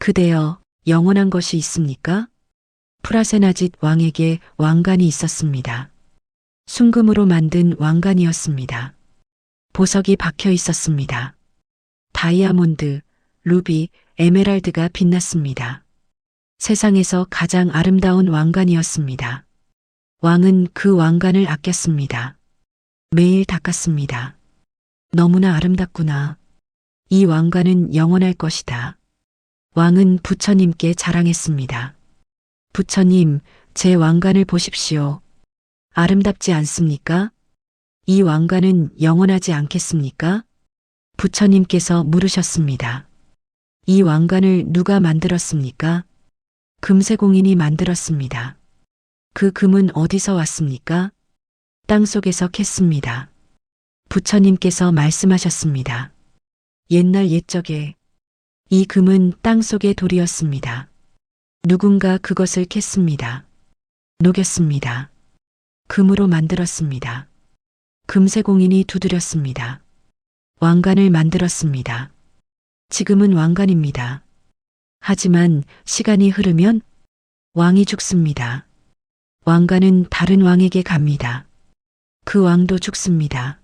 그대여 영원한 것이 있습니까? 프라세나짓 왕에게 왕관이 있었습니다. 순금으로 만든 왕관이었습니다. 보석이 박혀 있었습니다. 다이아몬드, 루비, 에메랄드가 빛났습니다. 세상에서 가장 아름다운 왕관이었습니다. 왕은 그 왕관을 아꼈습니다. 매일 닦았습니다. 너무나 아름답구나. 이 왕관은 영원할 것이다. 왕은 부처님께 자랑했습니다. 부처님, 제 왕관을 보십시오. 아름답지 않습니까? 이 왕관은 영원하지 않겠습니까? 부처님께서 물으셨습니다. 이 왕관을 누가 만들었습니까? 금세공인이 만들었습니다. 그 금은 어디서 왔습니까? 땅 속에서 캤습니다. 부처님께서 말씀하셨습니다. 옛날 옛적에 이 금은 땅 속의 돌이었습니다. 누군가 그것을 캤습니다. 녹였습니다. 금으로 만들었습니다. 금세공인이 두드렸습니다. 왕관을 만들었습니다. 지금은 왕관입니다. 하지만 시간이 흐르면 왕이 죽습니다. 왕관은 다른 왕에게 갑니다. 그 왕도 죽습니다.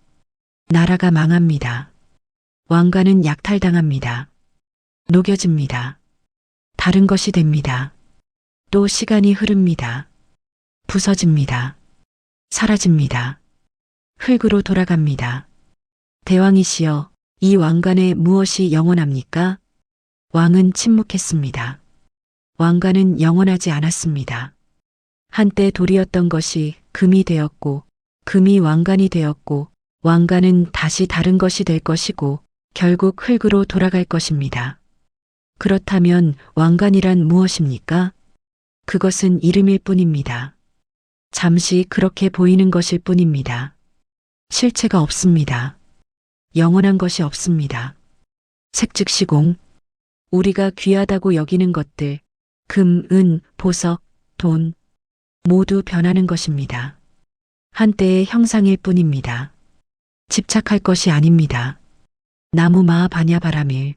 나라가 망합니다. 왕관은 약탈당합니다. 녹여집니다. 다른 것이 됩니다. 또 시간이 흐릅니다. 부서집니다. 사라집니다. 흙으로 돌아갑니다. 대왕이시여, 이 왕관에 무엇이 영원합니까? 왕은 침묵했습니다. 왕관은 영원하지 않았습니다. 한때 돌이었던 것이 금이 되었고, 금이 왕관이 되었고, 왕관은 다시 다른 것이 될 것이고, 결국 흙으로 돌아갈 것입니다. 그렇다면 왕관이란 무엇입니까? 그것은 이름일 뿐입니다. 잠시 그렇게 보이는 것일 뿐입니다. 실체가 없습니다. 영원한 것이 없습니다. 색즉 시공. 우리가 귀하다고 여기는 것들, 금, 은, 보석, 돈, 모두 변하는 것입니다. 한때의 형상일 뿐입니다. 집착할 것이 아닙니다. 나무 마하바냐 바라밀.